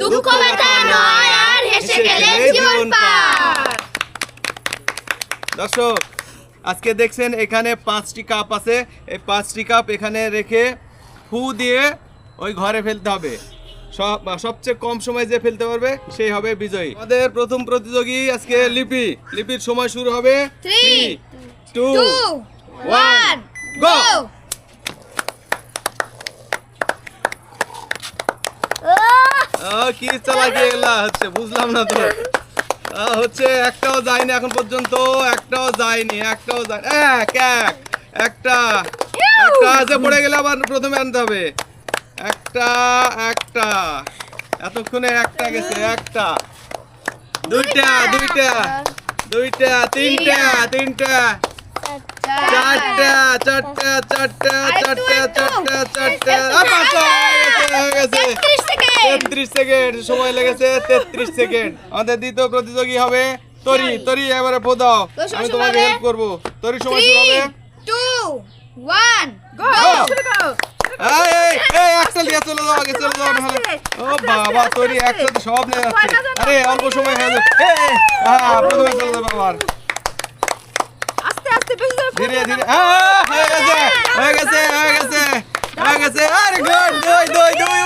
দুঃখ ব্যথা নয় আর হেসে গেলে জীবন পার। দর্শক আজকে দেখছেন এখানে পাঁচটি কাপ আছে। এই পাঁচটি কাপ এখানে রেখে ফু দিয়ে ওই ঘরে ফেলতে হবে। সব সবচেয়ে কম সময় যে ফেলতে পারবে সেই হবে বিজয়ী। আমাদের প্রথম প্রতিযোগী আজকে লিপি। লিপির সময় শুরু হবে টু টু ওয়ান গো আহ, কি চালাকি এগুলা হচ্ছে বুঝলাম না তো। হচ্ছে একটাও যায়নি এখন পর্যন্ত একটাও যায়নি একটাও যায় এক এক একটা একটা যে পড়ে গেলে আবার প্রথমে আনতে হবে। একটা একটা এতক্ষণে একটা গেছে একটা। দুইটা দুইটা দুইটা তিনটা তিনটা চারটা চারটা চারটা চারটা চারটা চারটা পাঁচটা হয়ে গেছে, গেছে 30 সেকেন্ড তেত্রিশ সেকেন্ড সময় লেগেছে তেত্রিশ সেকেন্ড। আমাদের দ্বিতীয় প্রতিযোগী হবে তরি তরি এবারে ফো দাও আমি তোমাকে হেল্প করব। তরি সময় শুরু হবে। টু ওয়ান ও বাবা তরি একসাথে সব নিয়ে যাচ্ছে। আরে অল্প সময় হয়ে প্রথমে চলে যাবে আবার। ধীরে ধীরে হয়ে গেছে হয়ে গেছে হয়ে গেছে হয়ে গেছে। আরে গুড দুই দুই দুই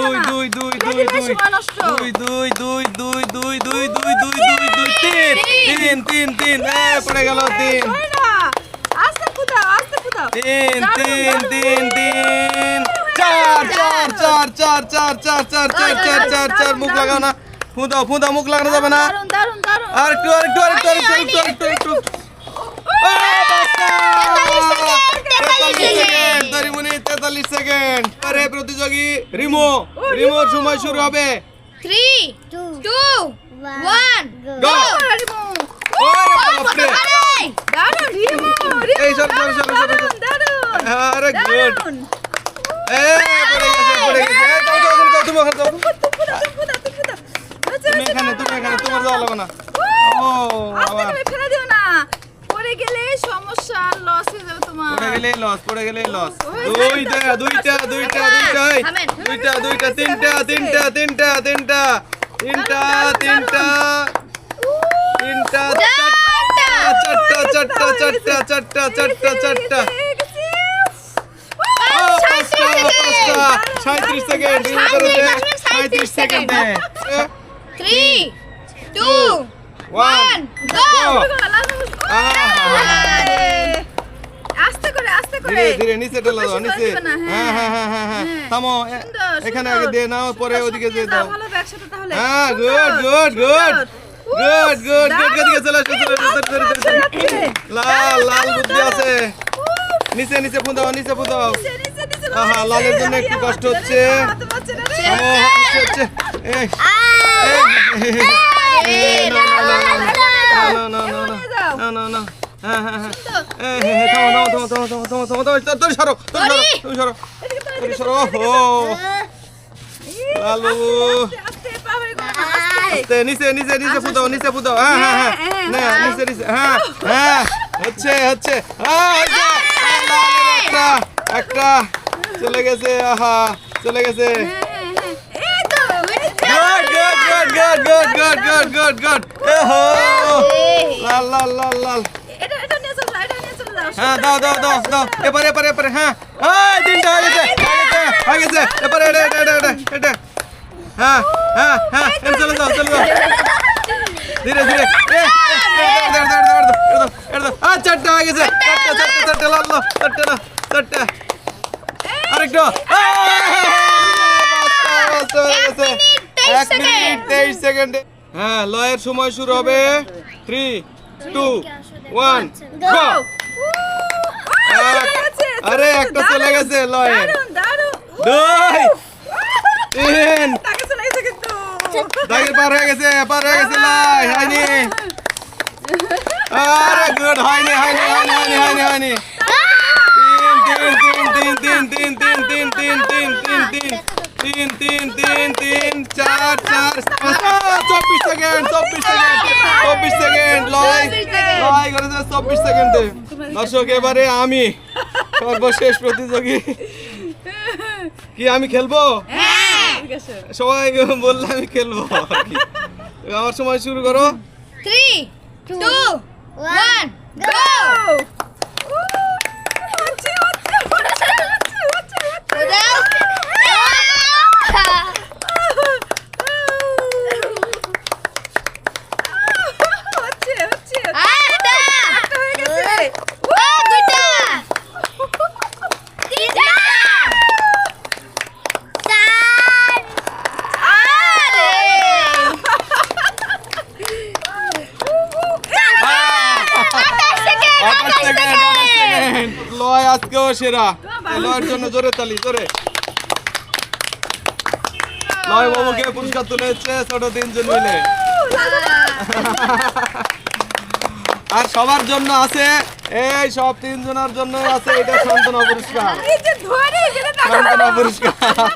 দুই দুই দুই দুই দুই দুই দুই দুই দুই দুই দুই দুই দুই দুই দুই তিন তিন তিন তিন পড়ে গেল তিন। তিন তিন তিন তিন চার চার চার চার চার চার চার চার চার চার চার মুখ লাগাও না ফুঁদাও ফুঁদাও মুখ লাগানো যাবে না। আর একটু আর একটু আর একটু আর একটু প্রতিযোগী রিমো রিমোর সময় শুরু হবে থ্রি টু ওয়ান গো সমস্যা লস গেলে লস পড়ে গেলে লস হয়ে দুইটা দুইটা দুইটা দুইটা। দুইটা দুইটা তিনটা তিনটা তিনটা তিনটা তিনটা তিনটা তিনটা চারটা চারটা চারটা চারটা চারটা চারটা হয়ে সাঁত্রিশ সেকেন্ড সাঁত্রিশ সেকেন্ডে থ্রি টু ওয়ান গো আস্তে করে আস্তে করে। ধীরে ধীরে নিচে ঢেলে দাও নিচে। জল হ্যাঁ হ্যাঁ হ্যাঁ হ্যাঁ হ্যাঁ হ্যাঁ। থামো এখানে আগে দিয়ে নাও পরে ওদিকে দিয়ে দাও। ভালো হবে একসাথে তাহলে। হ্যাঁ good good good good good good এদিকে চলে আসো চলে আসো। লাল লাল বুদ্ধি আছে। নিচে নিচে নিচে আহা, লালের জন্য একটু কষ্ট হচ্ছে। না হচ্ছে হচ্ছে। না না না না। না না না। হ্যাঁ হ্যাঁ হ্যাঁ। হ্যাঁ থামো থামো থামো থামো থামো থামো তোর সরো তুমি সরো তুমি সরো ও লালু। নিচে নিচে নিচে ফুদাও নিচে ফুদাও হ্যাঁ হ্যাঁ হ্যাঁ। না নিচে নিচে হ্যাঁ হ্যাঁ হচ্ছে হচ্ছে। একটা একটা। চলে গেছে আহা চলে গেছে। good, good, good, good, good, good, good. Oh, la la la la. हाँ दाओ दाओ दाओ दाओ ये परे परे परे हाँ आह दिन आगे से आगे से ये परे डे डे डे डे डे हाँ हाँ हाँ चल चल धीरे धीरे ए डर डर डर डर डर डर चट्टा आगे से चट्टा चट्टा चट्टा लो लो चट्टा लो चट्टा अरे डो এক মিনিট তেইশ সেকেন্ডে হ্যাঁ লয়ের সময় শুরু হবে থ্রি টু ওয়ান গো আরে একটা চলে গেছে লয়ের দারুণ, দারুণ। দুই তিন গেছে দাগের পার হয়ে গেছে পার হয়ে গেছে লাই হয়নি আরে গুড হয়নি হয়নি হয়নি হয়নি হয়নি হয়নি তিন তিন তিন তিন তিন তিন তিন তিন তিন তিন তিন তিন তিন চার চার চব্বিশ সেকেন্ড চব্বিশ সেকেন্ড চব্বিশ সেকেন্ড লয় লয় চব্বিশ সেকেন্ডে। দর্শক এবারে আমি সর্বশেষ প্রতিযোগী। কি আমি খেলব? গেছে সবাই বললে আমি খেলব আমার সময় শুরু করো। থ্রি টু ওয়ান গো হচ্ছে হচ্ছে হচ্ছে হচ্ছে হচ্ছে দাও হচ্ছে হচ্ছে আটা হয়ে গেছে ও দুটা তিনটা চার আরে লয় আজকেও সেরা লয়ের জন্য জোরে তালি জোরে লয় বাবুকে পুরস্কার তুলে হচ্ছে ছোট তিনজন মিলে আর সবার জন্য আছে এই সব তিনজনের জন্য আছে এটা সান্ত্বনা পুরস্কার সান্ত্বনা পুরস্কার।